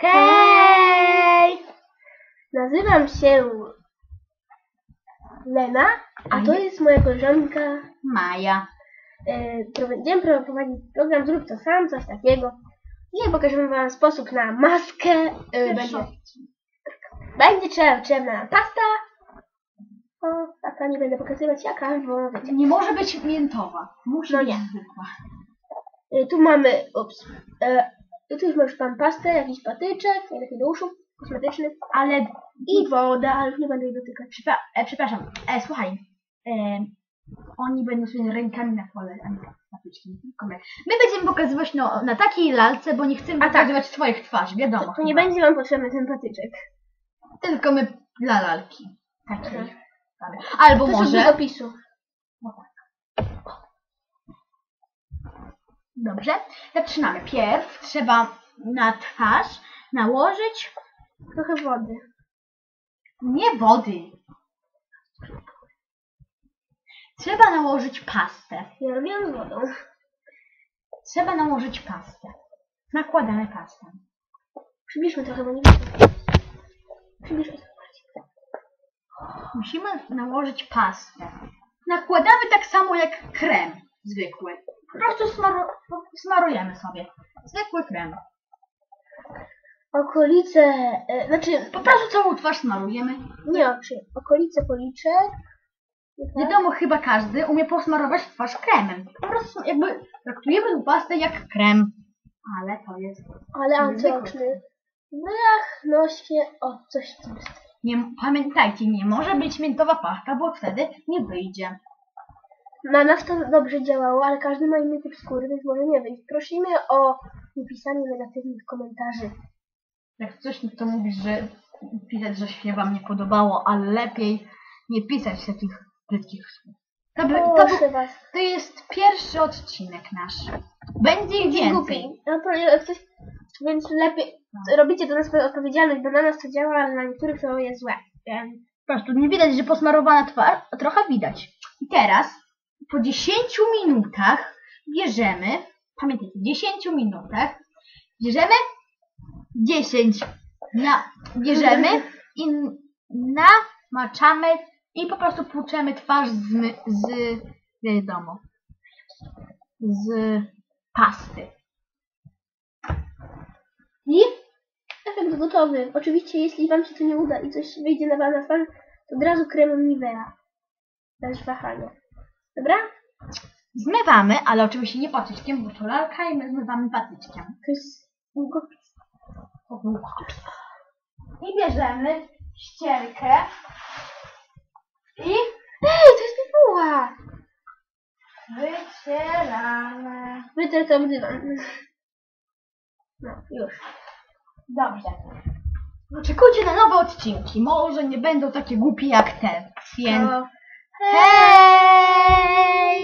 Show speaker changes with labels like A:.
A: Hej! Nazywam się Lena, a to jest moja koleżanka.
B: Maja.
A: E, Będziemy prowadzić program Zrób to sam, coś takiego. Dzisiaj pokażemy wam sposób na maskę. E, Będzie, będzie potrzebna pasta. O, taka nie będę pokazywać jaka, bo wiecie.
B: Nie może być miętowa. Musi
A: No
B: być
A: nie.
B: zwykła.
A: E, Tu mamy, ups, e, tu już masz pan pastę, jakiś patyczek, najlepiej do uszu, kosmetyczny
B: Ale
A: i woda, ale już nie będę jej dotykać.
B: Przepra e, przepraszam, e, słuchaj. E, oni będą sobie rękami nakładać, a nie patyczki. my. My będziemy pokazywać no, na takiej lalce, bo nie chcemy
A: A tak.
B: pokazywać swoich twarzy, wiadomo.
A: To, to nie będzie wam potrzebny ten patyczek.
B: Tylko my dla lalki. Takiej. Albo
A: To jest od
B: może... Dobrze. Zaczynamy. Pierw trzeba na twarz nałożyć
A: Trochę wody.
B: nie wody. Trzeba nałożyć pastę.
A: Ja robiłam z wodą.
B: Trzeba nałożyć pastę. Nakładamy pastę.
A: Przybliżmy trochę, bo nie widzę. Przybliżmy trochę.
B: Musimy nałożyć pastę. Nakładamy tak samo jak krem zwykły. Po prostu smaru smarujemy sobie. Zwykły krem.
A: Okolice, e, znaczy,
B: Po prostu całą twarz smarujemy.
A: nie oczy, okolice policzek.
B: Wiadomo, chyba każdy umie posmarować twarz kremem. Po prostu jakby traktujemy tę pastę jak krem. Ale to jest...
A: Ale antyoczny. Wylach, nosie, o, coś w tym stylu.
B: Nie, pamiętajcie, nie może być miętowa pasta, bo wtedy nie wyjdzie.
A: Na nas to dobrze działało, ale każdy ma inny typ skóry, więc może nie wyjść. Prosimy o niepisanie negatywnych komentarzy.
B: Jak coś to mówisz, że pisać, że się wam nie podobało, ale lepiej nie pisać takich brzydkich słów. To, by, to,
A: was.
B: to jest pierwszy odcinek nasz. Będzie ich więcej.
A: Głupi. No, jak coś, więc lepiej, robicie to na swoją odpowiedzialność, bo na nas to działa, ale na niektórych to jest złe. Więc
B: Po prostu nie widać, że posmarowana twarz, a trochę widać. I teraz po 10 minutach bierzemy, pamiętajcie, 10 minutach bierzemy 10 na, bierzemy i namaczamy i po prostu płuczemy twarz z, z wiadomo, z pasty.
A: I efekt gotowy. Oczywiście, jeśli wam się to nie uda i coś wyjdzie na wam na twarz, to od razu kremem Nivea. Bez wahania. Dobra?
B: Zmywamy, ale oczywiście nie patyczkiem, bo to lalka i my zmywamy patyczkiem.
A: To jest długopis.
B: I bierzemy ścierkę i
A: Ej, to jest bibuła!
B: wycieramy.
A: Wytrę to w dywan. No, już.
B: Dobrze. Oczekujcie na nowe odcinki. Może nie będą takie głupie jak te. Więc
A: To...
B: hej!